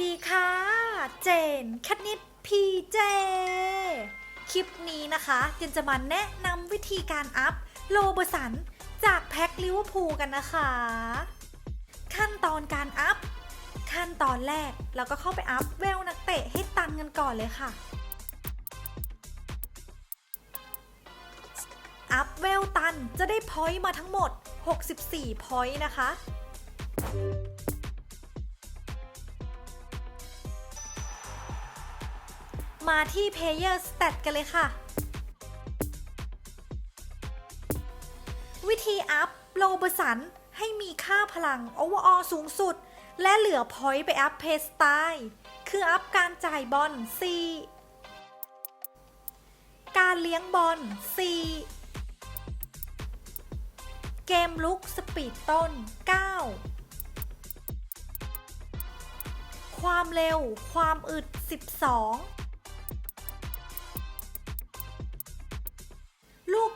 ดีค่ะ เจนคณิตพีเจ คลิปนี้นะคะเจนจะมาแนะนำวิธีการอัพโลเบอร์สัน จากแพ็คลิเวอร์พูลกันนะคะ ขั้นตอนการอัพ ขั้นตอนแรกเราก็เข้าไปอัพเวลนักเตะให้ตันกันก่อนเลยค่ะ อัพเวลตันจะได้พอยต์มาทั้งหมด 64 พอยต์นะคะ มาที่ Player Stat กันเลยค่ะ วิธีอัพโลเบอร์สันให้มีค่าพลัง Overall สูงสุด และเหลือพอยต์ไปอัพเพสไตล์คืออัพการจ่ายบอล C การเลี้ยงบอล C เกมลุกสปีดต้น 9 ความเร็วความอึด 12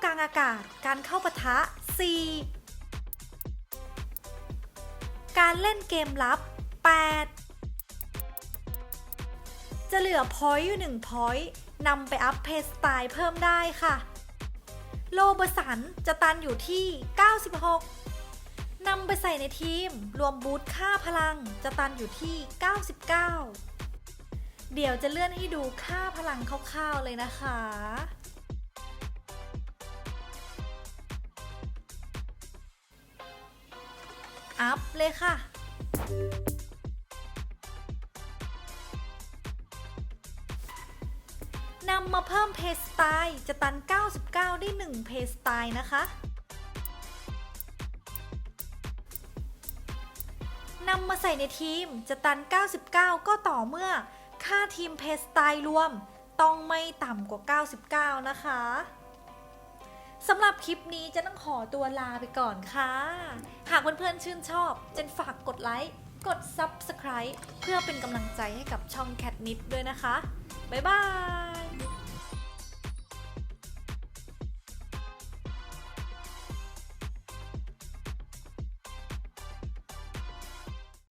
กลางอากาศ การเข้าปะทะ 4 การเล่นเกมลับ 8 จะเหลือพอยต์อยู่1พอยต์นำไปอัพเพสตล์เพิ่มได้ค่ะ โลเบสันจะตันอยู่ที่ 96 นำไปใส่ในทีม รวมบูทค่าพลังจะตันอยู่ที่ 99 เดี๋ยวจะเลื่อนให้ดูค่าพลังคร่าวๆเลยนะคะ อัพเลยค่ะนำมาเพิ่มเพสไตล์จะตัน 99 ได้ 1 เพสไตล์นะคะ นำมาใส่ในทีมจะตัน 99 ก็ต่อเมื่อ ค่าทีมเพสไตล์รวม ต้องไม่ต่ำกว่า 99 นะคะ สำหรับคลิปนี้จะต้องขอตัวลาไปก่อนค่ะ หากเพื่อนๆชื่นชอบเจนฝากกดไลค์ กด Subscribe เพื่อเป็นกำลังใจให้กับช่องแคทนิดด้วยนะคะ บ๊ายบาย